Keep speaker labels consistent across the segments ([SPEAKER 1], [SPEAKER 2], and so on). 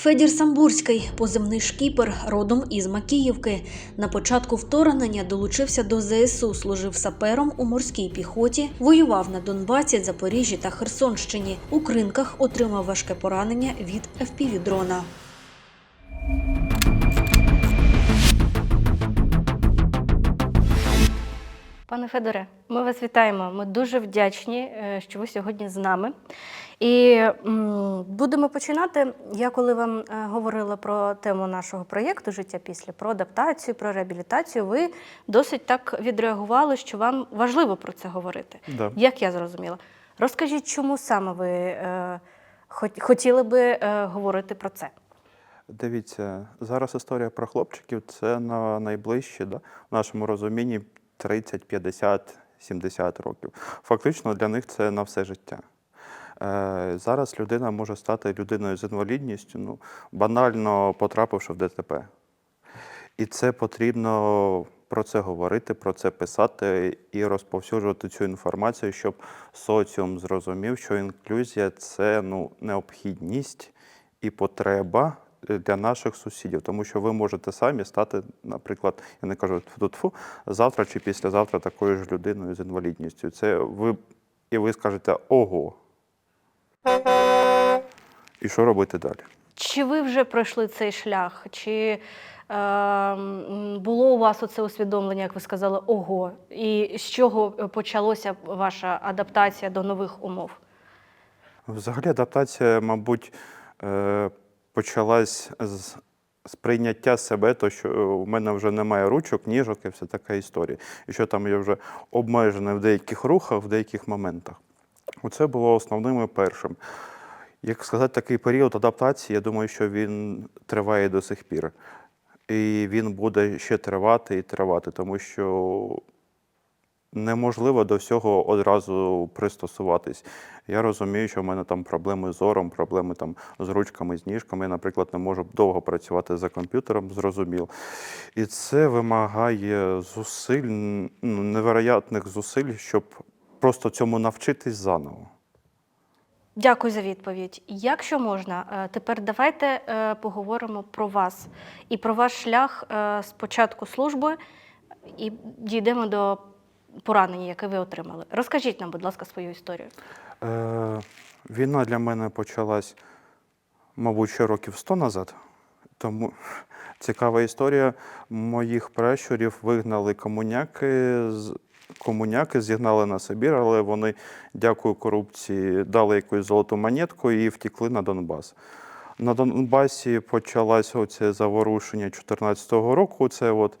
[SPEAKER 1] Федір Самбурський, позивний шкіпер, родом із Макіївки. На початку вторгнення долучився до ЗСУ, служив сапером у морській піхоті, воював на Донбасі, Запоріжжі та Херсонщині. У кринках отримав важке поранення від ФПВ-дрона.
[SPEAKER 2] Пане Федоре, ми вас вітаємо. Ми дуже вдячні, е, що ви сьогодні з нами. І будемо починати. Я коли вам е, говорила про тему нашого проєкту Життя після про адаптацію, про реабілітацію, ви досить так відреагували, що вам важливо про це говорити.
[SPEAKER 3] Да.
[SPEAKER 2] Як я зрозуміла? Розкажіть, чому саме ви е, хотіли би е, говорити про це?
[SPEAKER 3] Дивіться, зараз історія про хлопчиків це на найближче, да, в нашому розумінні 30, 50, 70 років. Фактично для них це на все життя. Е, зараз людина може стати людиною з інвалідністю, ну, банально потрапивши в ДТП. І це потрібно про це говорити, про це писати і розповсюджувати цю інформацію, щоб соціум зрозумів, що інклюзія це ну, необхідність і потреба для наших сусідів, тому що ви можете самі стати, наприклад, я не кажу тфу завтра чи післязавтра такою ж людиною з інвалідністю. Це ви і ви скажете ого. І що робити далі?
[SPEAKER 2] Чи ви вже пройшли цей шлях? Чи е, було у вас оце усвідомлення, як ви сказали, ого? І з чого почалося ваша адаптація до нових умов?
[SPEAKER 3] Взагалі адаптація, мабуть, е, почалась з з прийняття себе, то що у мене вже немає ручок, ніжок і все така історія. І що там я вже обмежений в деяких рухах, в деяких моментах. Оце було основним і першим. Як сказати, такий період адаптації, я думаю, що він триває до сих пір. І він буде ще тривати і тривати, тому що неможливо до всього одразу пристосуватись. Я розумію, що в мене там проблеми з зором, проблеми там з ручками, з ніжками. Я, наприклад, не можу довго працювати за комп'ютером, зрозуміло. І це вимагає зусиль, ну, невероятних зусиль, щоб просто цьому навчитись заново.
[SPEAKER 2] Дякую за відповідь. Якщо можна, е, тепер давайте е, поговоримо про вас і про ваш шлях е, з початку служби і дійдемо до поранення, яке ви отримали. Розкажіть нам, будь ласка, свою історію.
[SPEAKER 3] Е, війна для мене почалась, мабуть, ще років 100 назад. Тому цікава історія. Моїх пращурів вигнали комуняки, комуняки зігнали на Сибір, але вони, дякую корупції, дали якусь золоту монетку і втекли на Донбас. На Донбасі почалось оце заворушення 2014 року. Це от,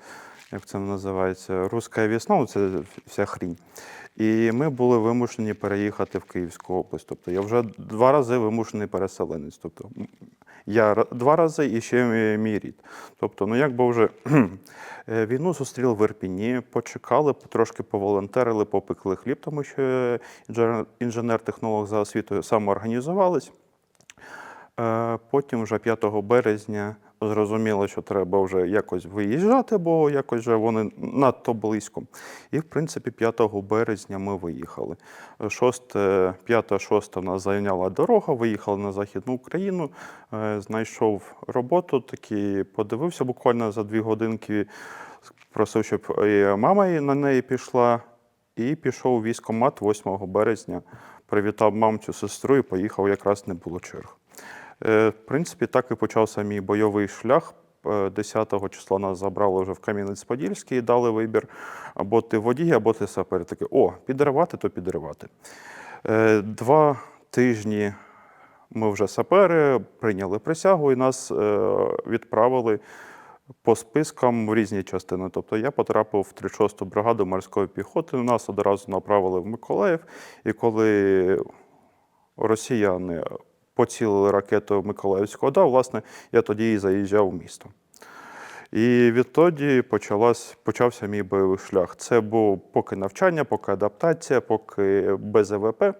[SPEAKER 3] як це називається, руська весна, ну, це вся хрінь. І ми були вимушені переїхати в Київську область. Тобто я вже два рази вимушений переселенець. Тобто я два рази і ще мій- рід. Тобто, ну якби вже е, війну зустріли в Ірпіні, почекали, трошки поволонтерили, попекли хліб, тому що інженер- інженер-технолог за освітою самоорганізувались. Е, Потім вже 5 березня зрозуміло, що треба вже якось виїжджати, бо якось вже вони надто близько. І, в принципі, 5 березня ми виїхали. 5-6 нас зайняла дорога, виїхали на Західну Україну, е, знайшов роботу, такі подивився буквально за дві годинки, просив, щоб мама на неї пішла, і пішов у військкомат 8 березня. Привітав мамцю, сестру і поїхав, якраз не було черг. Е, В принципі, так і почався мій бойовий шлях. Е, 10 числа нас забрали вже в Кам'янець-Подільський і дали вибір або ти водій, або ти сапер. Таке, о, підривати, то підривати. Е, Два тижні ми вже сапери, прийняли присягу і нас е, відправили по спискам в різні частини. Тобто я потрапив в 36-ту бригаду морської піхоти, нас одразу направили в Миколаїв. І коли росіяни поцілили ракету Миколаївську ОДА, власне, я тоді і заїжджав в місто. І відтоді почалась, почався мій бойовий шлях. Це був поки навчання, поки адаптація, поки без ЕВП. Е,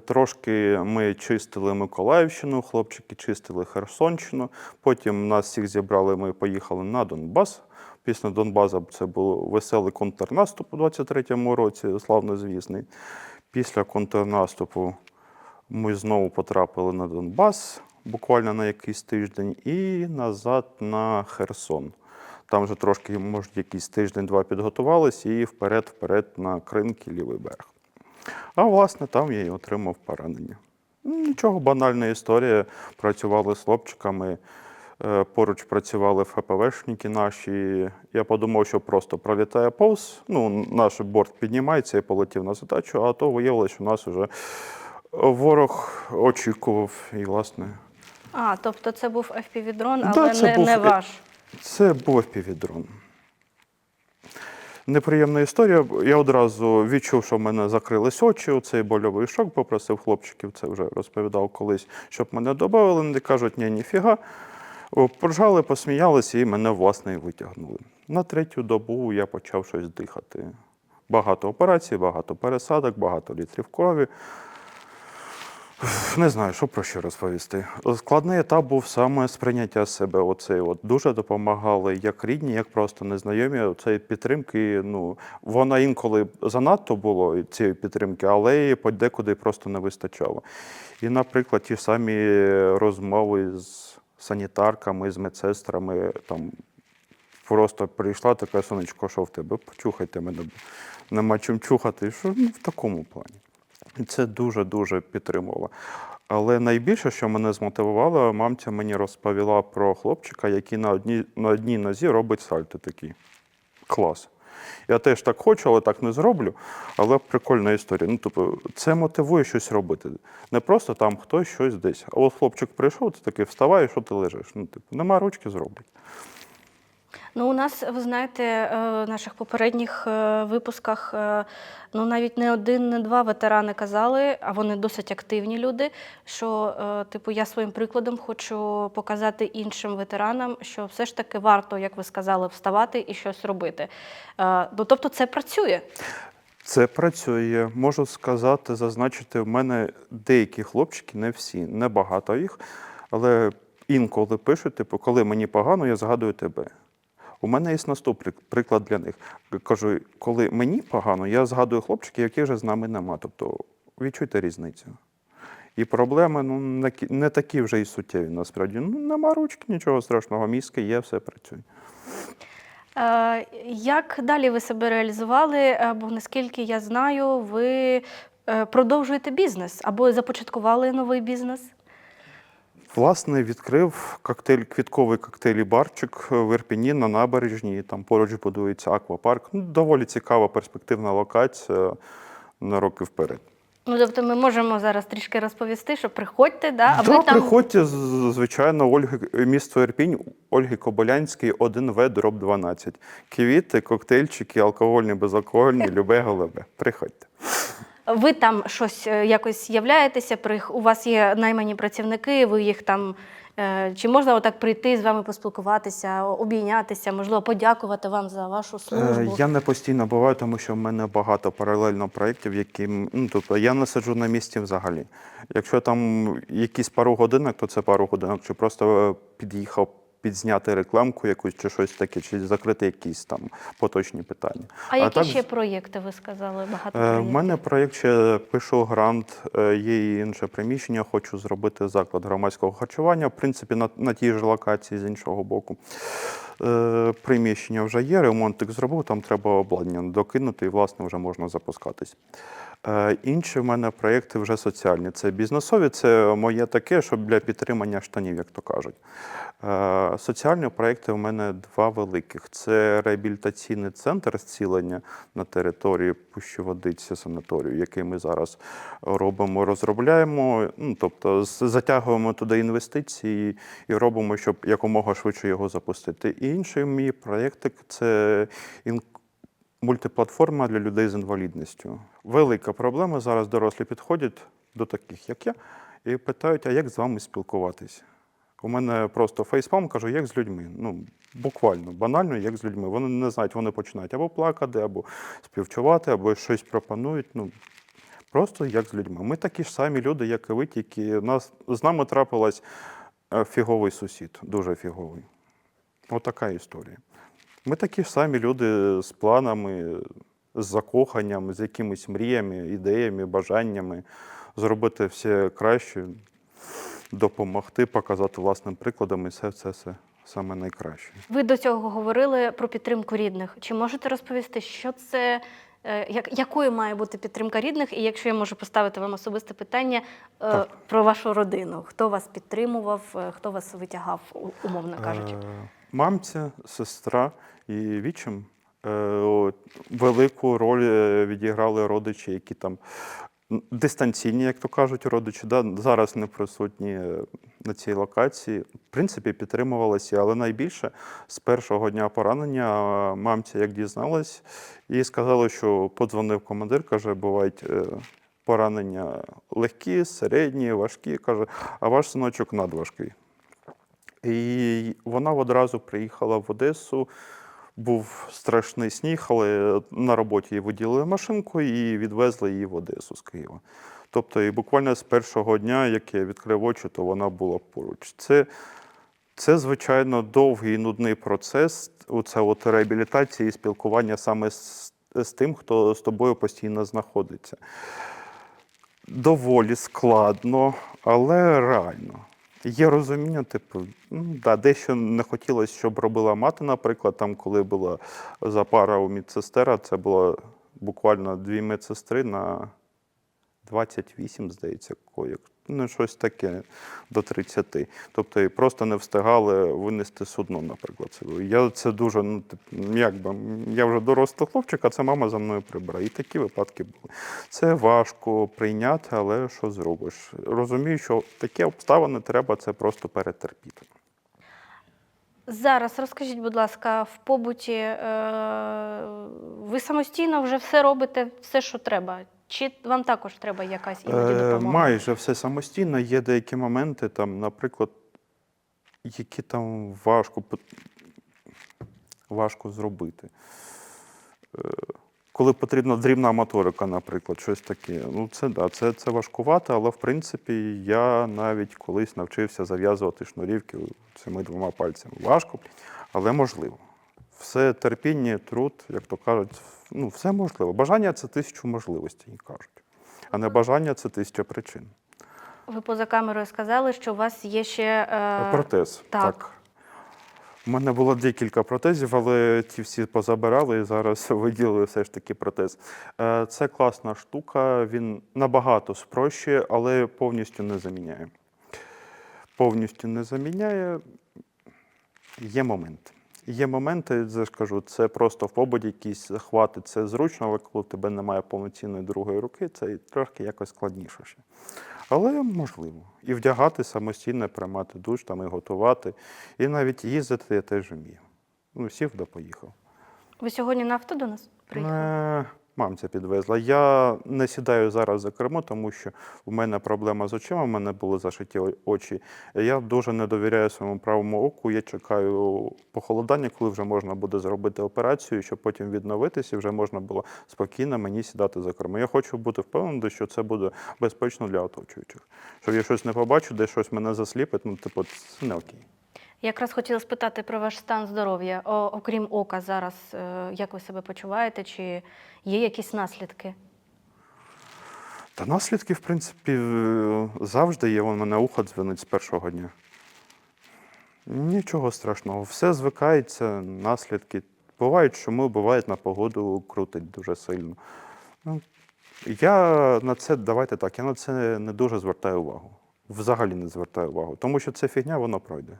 [SPEAKER 3] Трошки ми чистили Миколаївщину, хлопчики чистили Херсонщину. Потім нас всіх зібрали, ми поїхали на Донбас. Після Донбаса це був веселий контрнаступ у 23-му році, славнозвісний. Після контрнаступу ми знову потрапили на Донбас. буквально на якийсь тиждень, і назад на Херсон. Там вже трошки, може, якийсь тиждень-два підготувалися і вперед-вперед на Кринки, лівий берег. А власне там я і отримав поранення. Нічого, банальна історія. Працювали з хлопчиками, е, поруч працювали ФПВшники наші. Я подумав, що просто пролітає повз. Ну, наш борт піднімається і полетів на задачу, а то виявилося, що у нас вже ворог очікував. І, власне,
[SPEAKER 2] А, тобто це був FPV-дрон,
[SPEAKER 3] Да,
[SPEAKER 2] але
[SPEAKER 3] це
[SPEAKER 2] не,
[SPEAKER 3] був
[SPEAKER 2] не ваш.
[SPEAKER 3] Це був FPV-дрон. Неприємна історія. Я одразу відчув, що в мене закрились очі. у цей больовий шок попросив хлопчиків, це вже розповідав колись, щоб мене додали. Вони кажуть, ні, ніфіга. Поржали, посміялися і мене власне і витягнули. На третю добу я почав щось дихати. Багато операцій, багато пересадок, багато літрів крові. Не знаю, що про що розповісти. Складний етап був саме сприйняття себе. Оцей от дуже допомагали як рідні, як просто незнайомі. Оцеї підтримки. Ну вона інколи занадто було цієї підтримки, але її подекуди просто не вистачало. І, наприклад, ті самі розмови з санітарками, з медсестрами там. Просто прийшла така сонечко, що в тебе, почухайте мене, нема чим чухати. Що ну, в такому плані. Це дуже-дуже підтримувало. Але найбільше, що мене змотивувало, мамця мені розповіла про хлопчика, який на одній, на одній нозі робить сальто такий. Клас. Я теж так хочу, але так не зроблю. Але прикольна історія. Ну, тобто, це мотивує щось робити. Не просто там хтось щось десь. А от хлопчик прийшов, ти такий вставай, що ти лежиш. Ну, типу, нема ручки, зроблять.
[SPEAKER 2] Ну, у нас, ви знаєте, е, в наших попередніх е, випусках е, ну, навіть не один, не два ветерани казали, а вони досить активні люди, що типу, я своїм прикладом хочу показати іншим ветеранам, що все ж таки варто, як ви сказали, вставати і щось робити. Ну, тобто це працює.
[SPEAKER 3] Це працює. Можу сказати, зазначити, в мене деякі хлопчики, не всі, небагато їх, але інколи пишуть, типу, коли мені погано, я згадую тебе. У мене є наступний приклад для них. Кажу, коли мені погано, я згадую хлопчиків, яких вже з нами нема. Тобто відчуйте різницю. І проблеми ну, не такі вже і суттєві, насправді. Ну, нема ручки, нічого страшного, мізки є, все працює.
[SPEAKER 2] Е, Як далі ви себе реалізували? Бо наскільки я знаю, ви е, продовжуєте бізнес або започаткували новий бізнес?
[SPEAKER 3] Власне, відкрив коктейль, квітковий коктейль барчик в Ірпіні на набережній. Там поруч будується аквапарк. Ну, доволі цікава перспективна локація на роки вперед.
[SPEAKER 2] Ну, тобто ми можемо зараз трішки розповісти, що приходьте, да? а
[SPEAKER 3] да,
[SPEAKER 2] ви там
[SPEAKER 3] приходьте, звичайно, Ольги, місто Ірпінь, Ольги Кобилянський, 1В, дроб 12. Квіти, коктейльчики, алкогольні, безалкогольні, любе голубе. Приходьте.
[SPEAKER 2] Ви там щось е, якось являєтеся, у вас є наймані працівники, ви їх там. е, Чи можна отак прийти з вами поспілкуватися, обійнятися, можливо, подякувати вам за вашу
[SPEAKER 3] Е,
[SPEAKER 2] службу?
[SPEAKER 3] Я не постійно буваю, тому що в мене багато паралельно проєктів, які ну, тобто я не сиджу на місці взагалі. Якщо там якісь пару годинок, то це пару годинок, чи просто під'їхав підзняти рекламку якусь, чи щось таке, чи закрити якісь там поточні питання.
[SPEAKER 2] А які
[SPEAKER 3] так,
[SPEAKER 2] ще проєкти ви сказали? Багато
[SPEAKER 3] Е,
[SPEAKER 2] проєктів.
[SPEAKER 3] В мене проєкт ще пишу грант, е, є і інше приміщення. Хочу зробити заклад громадського харчування. В принципі, на, на тій ж локації з іншого боку. Е, Приміщення вже є, ремонтик зробив, там треба обладнання докинути, і власне вже можна запускатись. Інші в мене проєкти вже соціальні. Це бізнесові, це моє таке, щоб для підтримання штанів, як то кажуть. Соціальні проєкти у мене два великих: це реабілітаційний центр зцілення на території Пущеводиці санаторію, який ми зараз робимо, розробляємо. Ну, тобто затягуємо туди інвестиції і робимо, щоб якомога швидше його запустити. І інший мій проєктик це мультиплатформа для людей з інвалідністю. Велика проблема зараз дорослі підходять до таких, як я, і питають, а як з вами спілкуватись? У мене просто фейспам кажу, як з людьми. Ну, буквально, банально, як з людьми. Вони не знають, вони починають або плакати, або співчувати, або щось пропонують. Ну, просто як з людьми. Ми такі ж самі люди, як і ви, тільки нас, з нами трапилась е, фіговий сусід, дуже фіговий. Отака історія. Ми такі ж самі люди з планами, з закоханням, з якимись мріями, ідеями, бажаннями зробити все краще. Допомогти, показати власним прикладом, і це, це, це саме найкраще.
[SPEAKER 2] Ви до цього говорили про підтримку рідних. Чи можете розповісти, що це, е, як, якою має бути підтримка рідних? І якщо я можу поставити вам особисте питання е, про вашу родину, хто вас підтримував, е, хто вас витягав, умовно кажучи?
[SPEAKER 3] Е, Мамця, сестра і вічим е, велику роль е, відіграли родичі, які там дистанційні, як то кажуть, родичі. Да? Зараз не присутні е, на цій локації. В принципі, підтримувалися, але найбільше з першого дня поранення мамця як дізналась, і сказали, що подзвонив командир, каже, бувають. е, Поранення легкі, середні, важкі. Каже, а ваш синочок надважкий. І вона одразу приїхала в Одесу. Був страшний сніг, але на роботі їй виділили машинку і відвезли її в Одесу з Києва. Тобто, і буквально з першого дня, як я відкрив очі, то вона була поруч. Це, це звичайно, довгий і нудний процес. Оце от реабілітація і спілкування саме з, з тим, хто з тобою постійно знаходиться. Доволі складно, але реально. Є розуміння, типу, ну, да, дещо не хотілося, щоб робила мати, наприклад, там, коли була запара у медсестера, це було буквально дві медсестри на 28, здається, коїк. Ну, щось таке до 30. Тобто просто не встигали винести судно, наприклад. Я це дуже, ну, як би, я вже дорослий хлопчик, а це мама за мною прибирає. І такі випадки були. Це важко прийняти, але що зробиш? Розумію, що такі обставини треба це просто перетерпіти.
[SPEAKER 2] Зараз розкажіть, будь ласка, в побуті е, ви самостійно вже все робите, все, що треба. Чи вам також треба якась іноді
[SPEAKER 3] Е,
[SPEAKER 2] допомога?
[SPEAKER 3] майже все самостійно. Є деякі моменти, там, наприклад, які там важко, важко зробити. Е, Коли потрібна дрібна моторика, наприклад, щось таке. Ну, це да, це, це важкувато, але в принципі я навіть колись навчився зав'язувати шнурівки цими двома пальцями. Важко, але можливо. Все терпіння, труд, як то кажуть, ну, все можливо. Бажання це тисячу можливостей, кажуть. А не бажання це тисяча причин.
[SPEAKER 2] Ви поза камерою сказали, що у вас є ще е,
[SPEAKER 3] Протез.
[SPEAKER 2] так.
[SPEAKER 3] У мене було декілька протезів, але ті всі позабирали і зараз виділили все ж таки протез. Е, Це класна штука, він набагато спрощує, але повністю не заміняє. Повністю не заміняє. Є моменти. Є моменти, я ж кажу, це просто в побуді якісь захвати, це зручно, але коли в тебе немає повноцінної другої руки, це трошки якось складніше ще. Але можливо. І вдягати самостійно, приймати душ, там, і готувати. І навіть їздити я теж вмію. Ну, сів да поїхав.
[SPEAKER 2] Ви сьогодні на авто до нас приїхали?
[SPEAKER 3] Мамця підвезла. Я не сідаю зараз за кермо, тому що у мене проблема з очима, в мене були зашиті очі. Я дуже не довіряю своєму правому оку. Я чекаю похолодання, коли вже можна буде зробити операцію, щоб потім відновитися, і вже можна було спокійно мені сідати за кермо. Я хочу бути впевнений, що це буде безпечно для оточуючих. Щоб я щось не побачу, де щось мене засліпить, ну, типу, це не окей.
[SPEAKER 2] Якраз хотіла спитати про ваш стан здоров'я. Окрім ока, зараз е, як ви себе почуваєте? Чи є якісь наслідки?
[SPEAKER 3] Та наслідки, в принципі, завжди є. Вон мене ухо дзвонить з першого дня. Нічого страшного, все звикається, наслідки. Бувають шуми, бувають на погоду крутить дуже сильно. Ну, я на це, давайте так, я на це не дуже звертаю увагу. Взагалі не звертаю увагу. Тому що це фігня, воно пройде.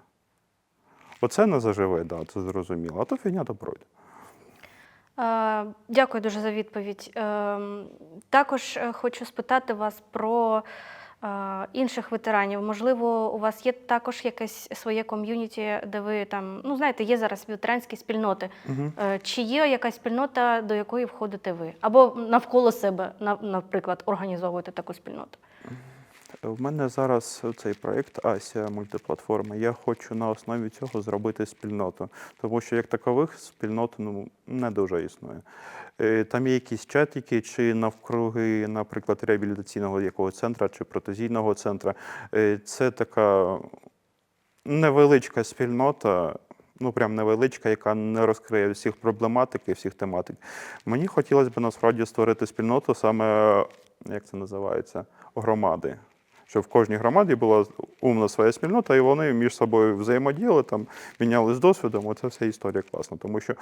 [SPEAKER 3] Оце не заживе, да, це зрозуміло, а то фігня то пройде.
[SPEAKER 2] Дякую дуже за відповідь. Е, Також е, хочу спитати вас про е, інших ветеранів. Можливо, у вас є також якесь своє ком'юніті, де ви там, ну знаєте, є зараз ветеранські спільноти.
[SPEAKER 3] Угу.
[SPEAKER 2] Чи є якась спільнота, до якої входите ви? Або навколо себе, наприклад, організовуєте таку спільноту?
[SPEAKER 3] У мене зараз цей проєкт Асія мультиплатформа. Я хочу на основі цього зробити спільноту, тому що як такових спільнот ну, не дуже існує. Е, Там є якісь чатики, чи навкруги, наприклад, реабілітаційного якого центру, чи протезійного центру. Е, Це така невеличка спільнота. Ну, прям невеличка, яка не розкриє всіх проблематик і всіх тематик. Мені хотілося б насправді створити спільноту саме, як це називається, громади Щоб в кожній громаді була умна своя спільнота, і вони між собою взаємодіяли, там, мінялись досвідом. Оце вся історія класна. Тому що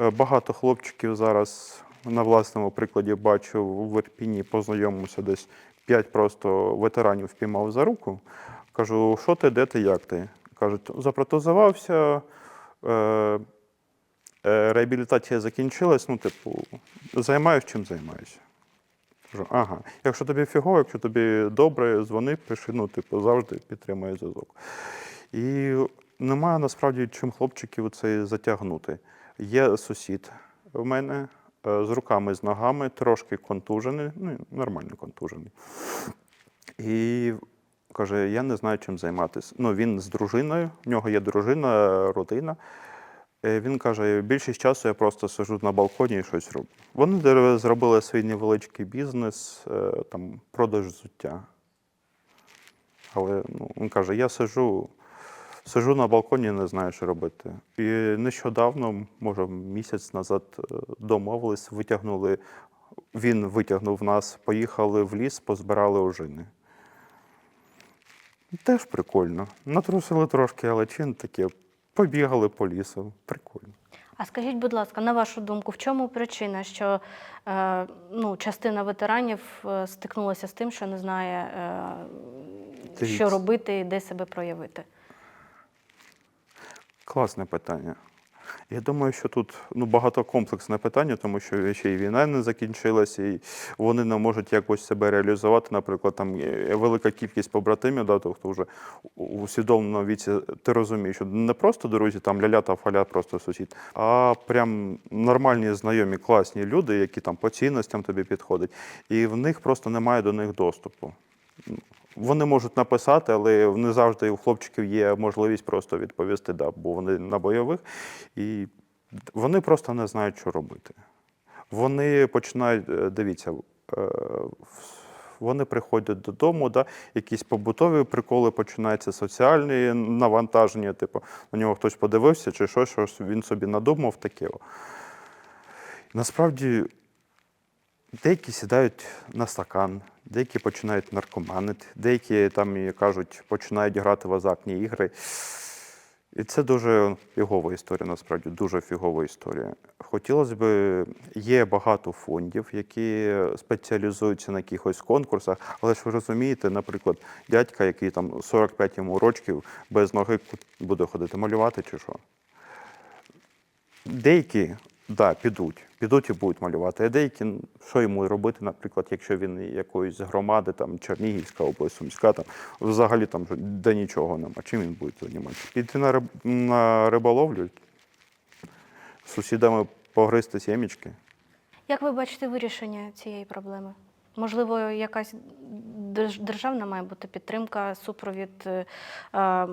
[SPEAKER 3] е, багато хлопчиків зараз на власному прикладі бачу в Ірпіні, познайомився десь п'ять просто ветеранів впіймав за руку. Кажу, що ти, де ти, як ти? Кажуть, запротезувався, е, е, реабілітація закінчилась, ну, типу, займаюсь чим займаюся. Кажу, ага, якщо тобі фігово, якщо тобі добре, дзвони, пиши, ну, типу, завжди підтримує зв'язок. І немає насправді чим хлопчиків це затягнути. Є сусід в мене е, з руками, з ногами, трошки контужений, ну, нормально контужений. І каже: я не знаю, чим займатися. Ну, він з дружиною, в нього є дружина, родина. Е, Він каже, більшість часу я просто сижу на балконі і щось роблю. Вони зробили свій невеличкий бізнес, е, там, продаж взуття. Але ну, він каже, я сижу, сижу на балконі і не знаю, що робити. І нещодавно, може, місяць назад е, домовились, витягнули, він витягнув нас, поїхали в ліс, позбирали ожини. Теж прикольно. Натрусили трошки, але чин таке. Побігали по лісу. Прикольно.
[SPEAKER 2] А скажіть, будь ласка, на вашу думку, в чому причина, що е, ну, частина ветеранів е, стикнулася з тим, що не знає, е, що робити і де себе проявити?
[SPEAKER 3] Класне питання. Я думаю, що тут ну, багатокомплексне питання, тому що ще й війна не закінчилася, і вони не можуть якось себе реалізувати. Наприклад, там є велика кількість побратимів, да, то, хто вже у у усвідомленому віці, ти розумієш, що не просто друзі, там ляля та фаля, просто сусід, а прям нормальні, знайомі, класні люди, які там по цінностям тобі підходять, і в них просто немає до них доступу. Вони можуть написати, але не завжди у хлопчиків є можливість просто відповісти да, бо вони на бойових, і вони просто не знають, що робити. Вони починають, е, дивіться, е, вони приходять додому, да, якісь побутові приколи починаються, соціальні навантаження, типу, на нього хтось подивився, чи щось, щось він собі надумав таке. Насправді Деякі сідають на стакан, деякі починають наркоманити, деякі там і кажуть, починають грати в азартні ігри. І це дуже фігова історія, насправді, дуже фігова історія. Хотілося б, є багато фондів, які спеціалізуються на якихось конкурсах, але ж ви розумієте, наприклад, дядька, який там 45 йому років без ноги буде ходити малювати чи що. Деякі, да, підуть, підуть і будуть малювати. А деякі, що йому робити, наприклад, якщо він якоїсь громади, там Чернігівська область, Сумська, там взагалі там ж де нічого нема. Чим він буде займатися? Піти на, риб, на риболовлю, з сусідами погризти сімечки.
[SPEAKER 2] Як ви бачите вирішення цієї проблеми? Можливо, якась держ- державна має бути підтримка, супровід, е, е,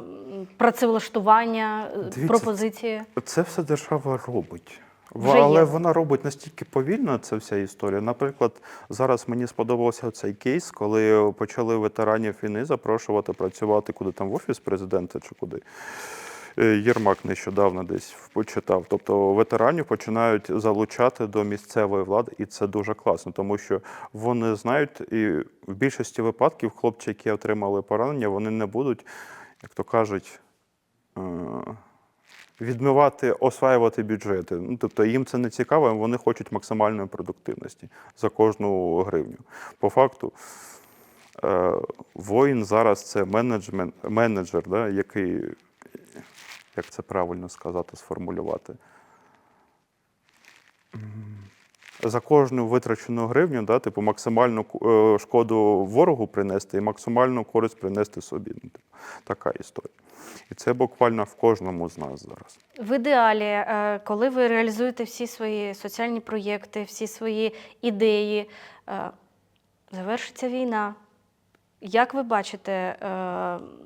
[SPEAKER 2] працевлаштування, е,
[SPEAKER 3] Дивіться,
[SPEAKER 2] пропозиції?
[SPEAKER 3] Це все держава робить.
[SPEAKER 2] Вже є.
[SPEAKER 3] Але вона робить настільки повільно ця вся історія. Наприклад, зараз мені сподобався цей кейс, коли почали ветеранів війни запрошувати працювати куди там в офіс президента чи куди. Е, Єрмак нещодавно десь почитав. Тобто ветеранів починають залучати до місцевої влади, і це дуже класно, тому що вони знають, і в більшості випадків хлопці, які отримали поранення, вони не будуть, як то кажуть, е, відмивати, осваювати бюджети. Ну, тобто їм це не цікаво, вони хочуть максимальної продуктивності за кожну гривню. По факту, е, воїн зараз це менеджмент, менеджер, да, який, як це правильно сказати, сформулювати. За кожну витрачену гривню, да, типу, максимальну е, шкоду ворогу принести і максимальну користь принести собі. Ну, типу, така історія. І це буквально в кожному з нас зараз.
[SPEAKER 2] В ідеалі, е, коли ви реалізуєте всі свої соціальні проєкти, всі свої ідеї, е, завершиться війна. Як ви бачите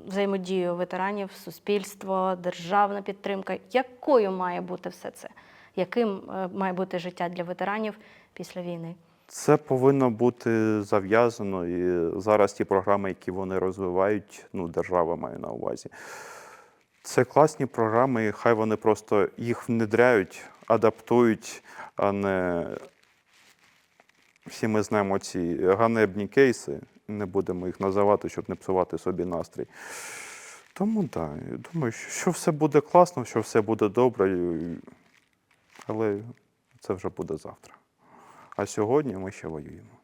[SPEAKER 2] взаємодію ветеранів, суспільство, державна підтримка? Якою має бути все це? Яким е, має бути життя для ветеранів після війни?
[SPEAKER 3] Це повинно бути зав'язано. І зараз ті програми, які вони розвивають, ну, держава має на увазі. Це класні програми, і хай вони просто їх внедряють, адаптують, а не всі ми знаємо ці ганебні кейси. Не будемо їх називати, щоб не псувати собі настрій. Тому так, я думаю, що все буде класно, що все буде добре, але це вже буде завтра. А сьогодні ми ще воюємо.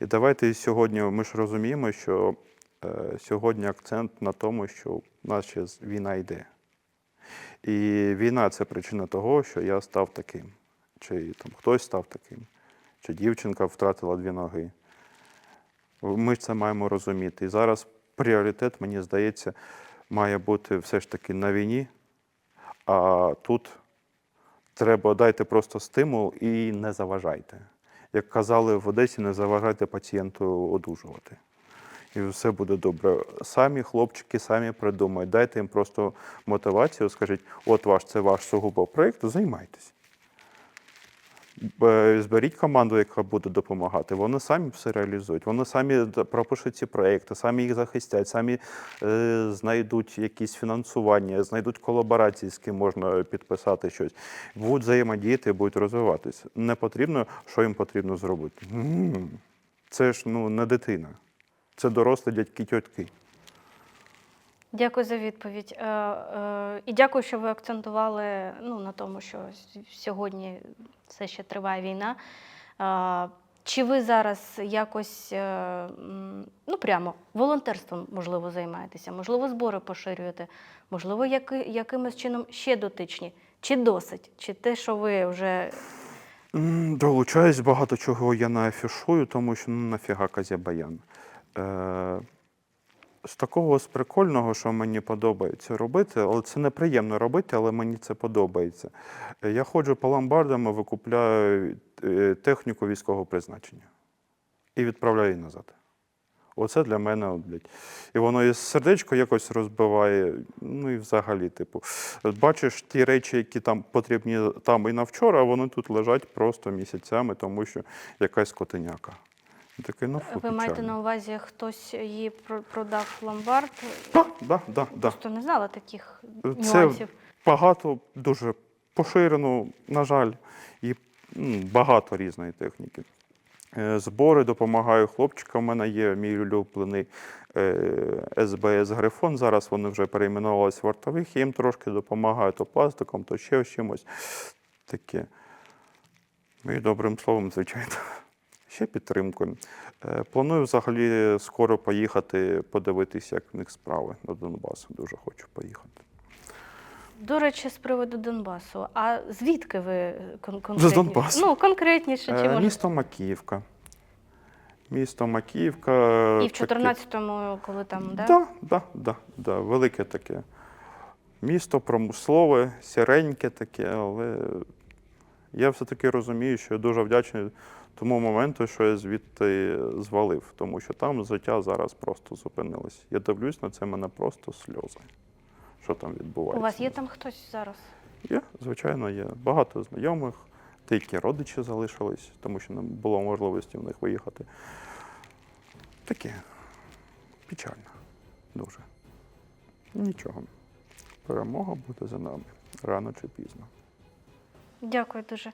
[SPEAKER 3] І давайте сьогодні ми ж розуміємо, що е, сьогодні акцент на тому, що в нас ще війна йде. І війна це причина того, що я став таким, чи там хтось став таким, чи дівчинка втратила дві ноги. Ми це маємо розуміти. І зараз пріоритет, мені здається, має бути все ж таки на війні, а тут треба дайте просто стимул і не заважайте. Як казали в Одесі, не заважайте пацієнту одужувати. І все буде добре. Самі хлопчики самі придумають. Дайте їм просто мотивацію, скажіть, от ваш це ваш сугубо проєкт, займайтесь. Б- Зберіть команду, яка буде допомагати. Вони самі все реалізують. Вони самі пропишуть ці проекти, самі їх захистять, самі е, знайдуть якісь фінансування, знайдуть колаборації, з ким можна підписати щось. Будуть взаємодіяти, будуть розвиватися. Не потрібно, що їм потрібно зробити. Це ж ну, не дитина. Це дорослі дядьки тьотки.
[SPEAKER 2] Дякую за відповідь. Е, е, і дякую, що ви акцентували ну, на тому, що сьогодні все ще триває війна. Е, чи ви зараз якось е, ну, прямо волонтерством, можливо, займаєтеся, можливо, збори поширюєте, можливо, яки, якимось чином ще дотичні? Чи досить? Чи те, що ви вже
[SPEAKER 3] Долучаюсь, багато чого я не афішую, тому що ну нафіга Казябаян. Е, з такого з прикольного, що мені подобається робити, але це неприємно робити, але мені це подобається. Я ходжу по ломбардам і викупляю е, техніку військового призначення і відправляю її назад. Оце для мене, блядь. І воно і сердечко якось розбиває. Ну і взагалі, типу, бачиш ті речі, які там потрібні там і на вчора, а вони тут лежать просто місяцями, тому що якась котеняка. Такий, ну, фу,
[SPEAKER 2] ви маєте
[SPEAKER 3] печально.
[SPEAKER 2] на увазі, хтось її про- продав в ломбард?
[SPEAKER 3] Да, да, да, да.
[SPEAKER 2] Просто не знала таких
[SPEAKER 3] Це
[SPEAKER 2] нюансів.
[SPEAKER 3] багато, дуже поширено, на жаль, і м, багато різної техніки. Е, Збори допомагаю хлопчикам. У мене є мій улюблений е, СБС Грифон. Зараз вони вже перейменувалися в вартових. Я їм трошки допомагаю то пластиком, то ще чимось. Таке. Ну і добрим словом, звичайно. Ще підтримкою. Е, Планую взагалі скоро поїхати подивитися, як в них справи на Донбас. Дуже хочу поїхати.
[SPEAKER 2] До речі, з приводу Донбасу. А звідки ви кон- конкретніше?
[SPEAKER 3] Донбасу.
[SPEAKER 2] Ну, конкретніше, чи
[SPEAKER 3] Е,
[SPEAKER 2] може
[SPEAKER 3] Місто Макіївка. Місто Макіївка.
[SPEAKER 2] і в 14-му, коли там, да?
[SPEAKER 3] Да, да, да, да, велике таке. Місто промислове, сіреньке таке, але я все-таки розумію, що я дуже вдячний тому моменту, що я звідти звалив, тому що там життя зараз просто зупинилось. Я дивлюсь на це, мене просто сльози. Що там відбувається?
[SPEAKER 2] У вас є там хтось зараз?
[SPEAKER 3] Є, звичайно, є. Багато знайомих, деякі родичі залишились, тому що не було можливості в них виїхати. Таке печально. Дуже. Нічого. Перемога буде за нами рано чи пізно.
[SPEAKER 2] Дякую дуже.